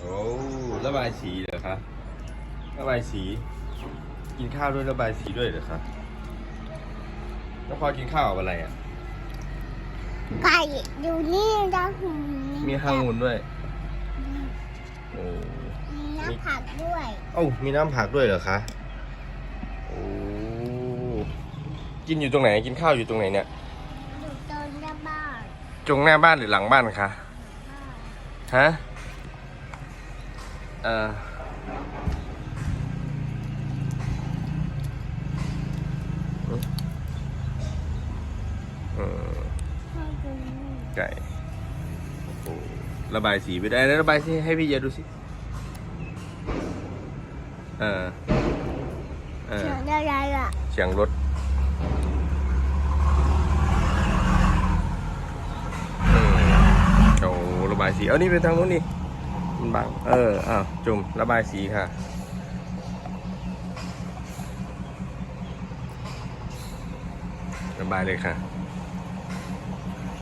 โอ้ระบายสีเหรอคะระบายสี กินข้าวด้วยระบายสีด้วยเหรอคะแล้วพอกินข้าวกับอะไรอะไก่อยู่นี่แล้วหูมีห้างุนด้วยโอ้มีน้ำผักด้วยเอ้ามีน้ำผักด้วยเหรอคะโอ้กินอยู่ตรงไหนกินข้าวอยู่ตรงไหนเนี่ยอยู่ตรงหน้าบ้านตรงหน้าบ้านหรือหลังบ้านคะฮะเอ่อเออให้ดูนี่ไก่โอ้ระบายสีไปได้แล้วระบายสีให้พี่เยดูสิ เออเออเสียงอะไรอะเสียงรถอืมโอ้ระบายสี เอานี่ไปทางนู้นนี่ มันบัง เออ อ้าว จุ่ม ระบายสีค่ะ ระบายเลยค่ะ